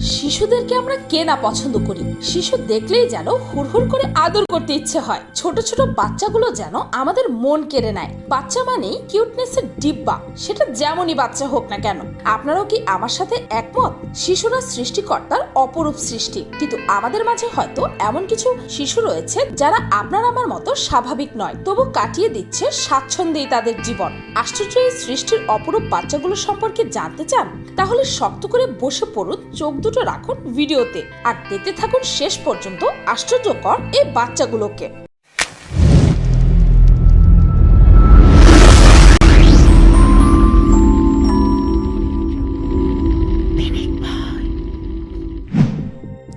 শিশুদেরকে আমরা কে না পছন্দ করি। শিশু দেখলেই যেন হুড়হুড় করে আদর করতে ইচ্ছে হয়। ছোট ছোট বাচ্চাগুলো যেন আমাদের মন কেড়ে নেয়। বাচ্চা মানেই কিউটনেসের ডিব্বা। সেটা যেমনই বাচ্চা হোক না কেন। আপনারাও কি আমার সাথে একমত? শিশুরা সৃষ্টিকর্তার অপরূপ সৃষ্টি। কিন্তু আমাদের মাঝে হয়তো এমন কিছু শিশু রয়েছে যারা আপনার আমার মতো স্বাভাবিক নয়। তবু কাটিয়ে দিচ্ছে স্বাচ্ছন্দ্যেই তাদের জীবন। আশ্চর্য এই সৃষ্টির অপরূপ বাচ্চাগুলো সম্পর্কে জানতে চান? তাহলে শক্ত করে বসে পড়ুন চোখ দুটো রাখুন ভিডিওতে। আর দেখতে থাকুন শেষ পর্যন্ত আশ্চর্যকর এই বাচ্চাগুলোকে।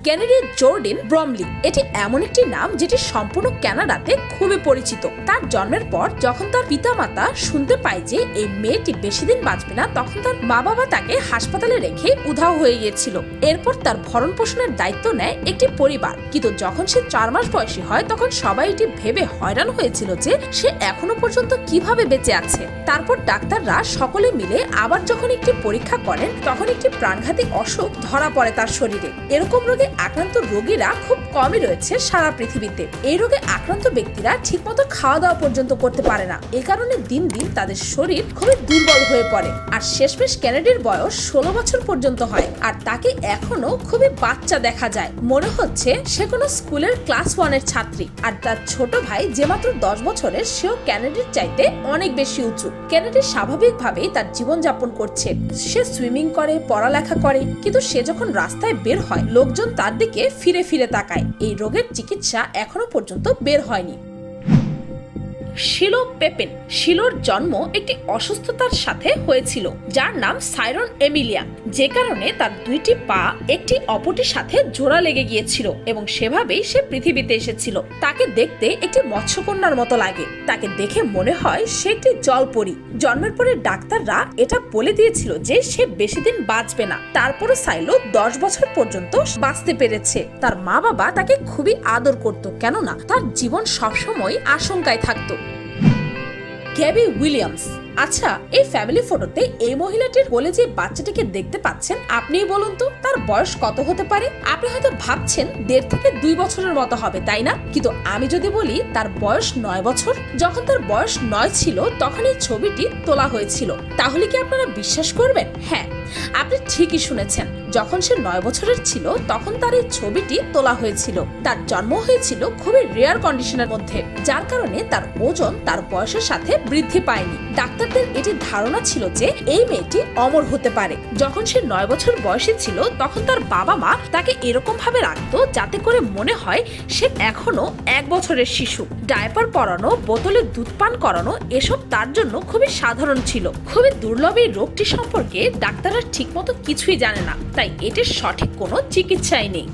ক্যানাডিয়ার জর্ডিন ব্রমলি। এটি এমন একটি নাম যেটি সম্পূর্ণ ক্যানাডাতে খুবই পরিচিত। তার জন্মের পর যখন তার পিতামাতা শুনতে পায় যে এই মেয়েটি বেশি দিন বাঁচবে না, তখন তার মা বাবা তাকে হাসপাতালে রেখে উধাও হয়ে গিয়েছিল। এরপর তার ভরণ পোষণের দায়িত্ব নেয় একটি পরিবার। কিন্তু যখন সে চার মাস বয়সী হয়, তখন সবাই এটি ভেবে হয়রান হয়েছিল যে সে এখনও পর্যন্ত কীভাবে বেঁচে আছে। তারপর ডাক্তাররা সকলে মিলে আবার যখন একটি পরীক্ষা করেন, তখন একটি প্রাণঘাতী অসুখ ধরা পড়ে তার শরীরে। এরকম রোগে আক্রান্ত রোগীরা খুব কমই রয়েছে সারা পৃথিবীতে। এই রোগে আক্রান্ত ব্যক্তিরা ঠিকমতো খাওয়া দাওয়া পর্যন্ত করতে পারে না। এ কারণে দিন দিন তাদের শরীর খুবই দুর্বল হয়ে পড়ে। আর শেষমেশ ক্যানেডির বয়স ষোলো বছর পর্যন্ত হয়। আর তাকে এখনও খুবই বাচ্চা দেখা যায়। মনে হচ্ছে সে কোনো স্কুলের ক্লাস ওয়ানের ছাত্রী। আর তার ছোট ভাই যে মাত্র দশ বছরের সেও ক্যানেডির চাইতে অনেক বেশি উঁচু। ক্যানেডি স্বাভাবিকভাবেই তার জীবনযাপন করছে। সে সুইমিং করে, পড়ালেখা করে। কিন্তু সে যখন রাস্তায় বের হয়, লোকজন তার দিকে ফিরে ফিরে তাকায়। এই রোগের চিকিৎসা এখনও পর্যন্ত বের হয়নি। শিলো পেপেন, শিলোর জন্ম একটি অসুস্থতার সাথে হয়েছিল, যার নাম সাইরন এমিলিয়া, যে কারণে তার দুইটি পা একটি অপরটির সাথে জোড়া লেগে গিয়েছিল এবং সেভাবেই সে পৃথিবীতে এসেছিল। তাকে দেখতে একটি মৎস্যকন্যার মতো লাগে। তাকে দেখে মনে হয় সে একটি জলপরি। জন্মের পরে ডাক্তাররা এটা বলে দিয়েছিল যে সে বেশি দিন বাঁচবে না। তারপরও সাইলো দশ বছর পর্যন্ত বাঁচতে পেরেছে। তার মা বাবা তাকে খুবই আদর করত, কেননা তার জীবন সবসময় আশঙ্কায় থাকতো। গ্যাবি উইলিয়ামস আচ্ছা এই ফ্যামিলি ফটোতে এই মহিলাটির বলে যে বাচ্চাটিকে দেখতে পাচ্ছেন, আপনিই বলুন তো, তার বয়স কত হতে পারে? আপনি হয়তো ভাবছেন দেড় থেকে দুই বছরের মতো হবে, তাই না? কিন্তু আমি যদি বলি, তার বয়স নয় বছর। যখন তার বয়স নয় ছিল, তখন এই ছবিটি তোলা হয়েছিল। তাহলে কি আপনারা বিশ্বাস করবেন? হ্যাঁ আপনি ঠিকই শুনেছেন। যখন সে নয় বছরের ছিল, তখন তার এই ছবিটি তোলা হয়েছিল। তার জন্ম হয়েছিল খুবই রেয়ার কন্ডিশনের মধ্যে, যার কারণে তার ওজন তার বয়সের সাথে বৃদ্ধি পায়নি। ডাক্তারদের এটি ধারণা ছিল যে এই মেয়েটি অমর হতে পারে। যখন সে নয় বছর বয়সে ছিল, তখন তার বাবা মা তাকে এরকম ভাবে রাখতো যাতে করে মনে হয় সে এখনও এক বছরের শিশু। ডায়পার পরানো, বোতলে দুধ পান করানো, এসব তার জন্য খুবই সাধারণ ছিল। খুবই দুর্লভ এই রোগটি সম্পর্কে ডাক্তাররা ঠিকমতো কিছুই জানে না এটির সঠিক কোনো চিকিৎসাই নেই।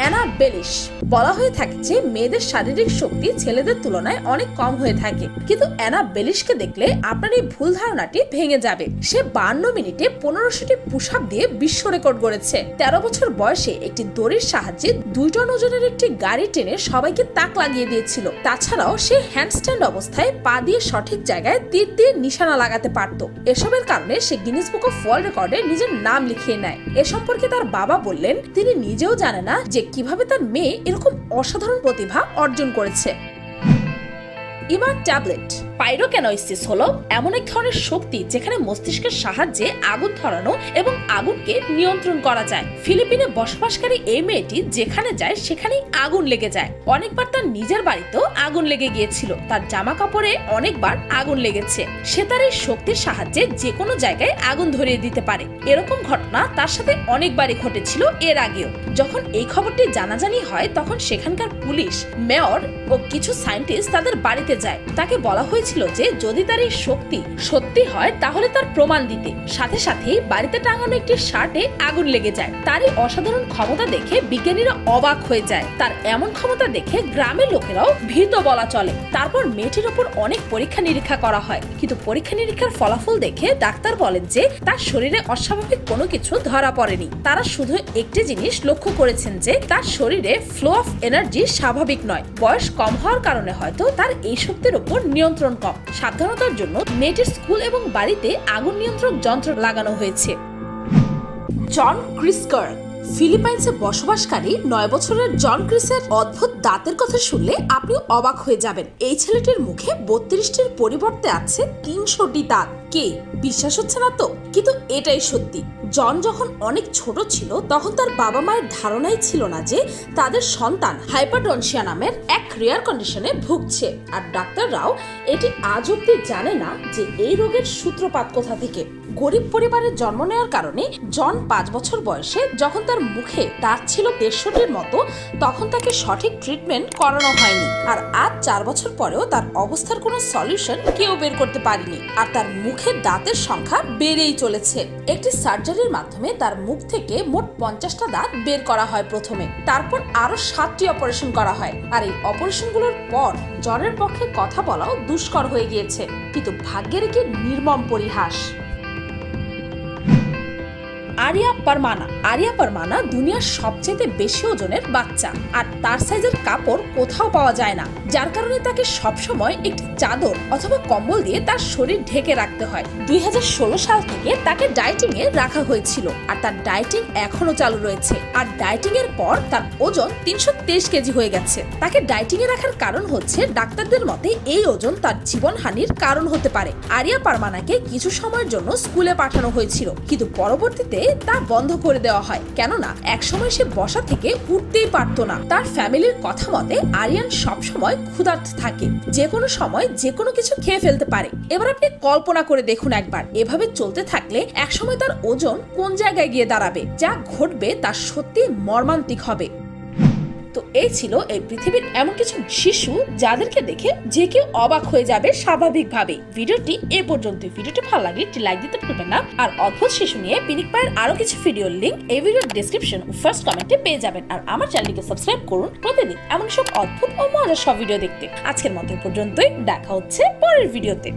অ্যানা বেলিশ বলা হয়ে থাকে যে, মেয়েদের শারীরিক শক্তি ছেলেদের তুলনায় অনেক কম হয়ে থাকে। কিন্তু অ্যানা বেলিশকে দেখলে আপনার এই ভুল ধারণাটি ভেঙে যাবে। সে বান্ন মিনিটে পনেরোশোটি পুশ দিয়ে বিশ্ব রেকর্ড গড়েছে। তেরো বছর বয়সে একটি দড়ির সাহায্যে দুই টন ওজনের একটি গাড়ি টেনে সবাইকে তাক লাগিয়ে দিয়েছিল। তাছাড়াও সে হ্যান্ডস্ট্যান্ড অবস্থায় পা দিয়ে সঠিক জায়গায় তীর দিয়ে নিশানা লাগাতে পারত। এসবের কারণে সে গিনিস বুক অফ ওয়ার্ল্ড রেকর্ডে নিজের নাম লিখিয়ে নেয়। এ সম্পর্কে তার বাবা বললেন, তিনি নিজেও জানে না যে কীভাবে তার মেয়ে এরকম অসাধারণ প্রতিভা অর্জন করেছে। ইমার ট্যাবলেট। পাইরোক্যানোইসিস হলো এমন এক ধরনের শক্তি যেখানে মস্তিষ্কের সাহায্যে আগুন ধরানো এবং আগুনকে নিয়ন্ত্রণ করা যায়। ফিলিপিনে বসবাসকারী এই মেয়েটি যেখানে যায়, সেখানেই আগুন লেগে যায়। অনেকবার তার নিজের বাড়িতেও আগুন লেগে গিয়েছিল। তার জামা কাপড়ে অনেকবার আগুন লেগেছে। সে তার এই শক্তির সাহায্যে যে কোনো জায়গায় আগুন ধরিয়ে দিতে পারে। এরকম ঘটনা তার সাথে অনেকবারই ঘটেছিল এর আগেও। যখন এই খবরটি জানাজানি হয়, তখন সেখানকার পুলিশ, মেয়র ও কিছু সায়েন্টিস্ট তাদের বাড়িতে যায়। তাকে বলা হয়েছিল যে যদি তার এই শক্তি সত্যি হয়, তাহলে তার প্রমাণ দিতে। সাথে সাথেই বাড়িতে টাঙানো একটি শার্টে আগুন লেগে যায়। তার এই অসাধারণ ক্ষমতা দেখে বিজ্ঞানীরা অবাক হয়ে যায়। তার এমন ক্ষমতা দেখে গ্রামের লোকেরাও ভীত বলা চলে। তারপর মেয়েটির ওপর অনেক পরীক্ষা নিরীক্ষা করা হয়। কিন্তু পরীক্ষা নিরীক্ষার ফলাফল দেখে ডাক্তার বলেন যে তার শরীরে অস্বাভাবিক কোনো কিছু ধরা পড়েনি। তারা শুধু একটি জিনিস লক্ষ্য করেছেন যে তার শরীরে ফ্লো অফ এনার্জি স্বাভাবিক নয়। বয়স কম হওয়ার কারণে হয়তো তার এই শক্তির উপর নিয়ন্ত্রণ কম। সাবধানতার জন্য মেয়েটির স্কুল এবং বাড়িতে আগুন নিয়ন্ত্রক যন্ত্র লাগানো হয়েছে। জন ক্রিসকার, ফিলিপাইন্সে বসবাসকারী নয় বছরের জন ক্রিসের অদ্ভুত দাঁতের কথা শুনলে আপনি অবাক হয়ে যাবেন। এই ছেলেটির মুখে বত্রিশটির পরিবর্তে আছে তিনশোটি দাঁত। কে? বিশ্বাস হচ্ছে না তো? কিন্তু এটাই সত্যি। জন যখন অনেক ছোট ছিল, তখন তার বাবা মায়ের ধারণাই ছিল না যে তাদের সন্তান হাইপারডনসিয়া নামের এক রেয়ার কন্ডিশনে ভুগছে। আর ডাক্তাররাও এটি আজ অব্দি জানে না যে এই রোগের সূত্রপাত কোথা থেকে। গরিব পরিবারে জন্ম নেওয়ার কারণে জন পাঁচ বছর বয়সে যখন তার মুখে দাঁত ছিল দেড়শোটির মতো, তখন তাকে সঠিক ট্রিটমেন্ট করানো হয়নি। আর আজ চার বছর পরেও তার অবস্থার কোনো সলিউশন কেউ বের করতে পারেনি। আর তার মুখের দাঁতের সংখ্যা বেড়েই চলেছে। একটি সার্জারির মাধ্যমে তার মুখ থেকে মোট পঞ্চাশটা দাঁত বের করা হয় প্রথমে। তারপর আরও সাতটি অপারেশন করা হয়। আর এই অপারেশনগুলোর পর জনের পক্ষে কথা বলাও দুষ্কর হয়ে গিয়েছে। কিন্তু ভাগ্যের কি নির্মম পরিহাস। আরিয়া পারমানা। আরিয়া পারমানা দুনিয়ার সবচেয়ে বেশি ওজনের বাচ্চা। আর তার সাইজের কাপড় কোথাও পাওয়া যায় না। যার কারণে তাকে সবসময় একটি চাদর অথবা কম্বল দিয়ে তার শরীর ঢেকে রাখতে হয়। দুই হাজার ষোলো সাল থেকে তাকে ডায়েটিং এ রাখা হয়েছিল আর তার ডায়েটিং এখনও চালু রয়েছে। আর ডায়েটিং এর পর তার ওজন তিনশো তেইশ কেজি হয়ে গেছে। তাকে ডায়েটিং এ রাখার কারণ হচ্ছে ডাক্তারদের মতে এই ওজন তার জীবনহানির কারণ হতে পারে। আরিয়া পারমানাকে কিছু সময়ের জন্য স্কুলে পাঠানো হয়েছিল, কিন্তু পরবর্তীতে তা বন্ধ করে দেওয়া হয়। কেননা, একসময় সে বসা থেকে উঠতেই পারতো না। তার ফ্যামিলির কথা মতে, আরিয়ান সবসময় ক্ষুধার্ত থাকে। যে কোনো সময় যে কোনো কিছু খেয়ে ফেলতে পারে। এবার আপনি কল্পনা করে দেখুন একবার। এভাবে চলতে থাকলে একসময় তার ওজন কোন জায়গায় গিয়ে দাঁড়াবে? যা ঘটবে তা সত্যি মর্মান্তিক হবে। তো এই ছিল এই পৃথিবীর এমন কিছু শিশু যাদেরকে দেখে যে কেউ অবাক হয়ে যাবে স্বাভাবিকভাবে ভিডিওটি এ পর্যন্ত ভিডিওটি ভালো লাগলে একটি লাইক দিতে ভুলবেন না। আর অদ্ভুত শিশু নিয়ে পিনিক পায়ের আরও কিছু ভিডিওর লিঙ্ক এই ভিডিওর ডেসক্রিপশন ও ফার্স্ট কমেন্টে পেয়ে যাবেন। আর আমার চ্যানেলটিকে সাবস্ক্রাইব করুন প্রতিদিন এমন সব অদ্ভুত ও মজার সব ভিডিও দেখতে। আজকের মতো পর্যন্তই। দেখা হচ্ছে পরের ভিডিওতে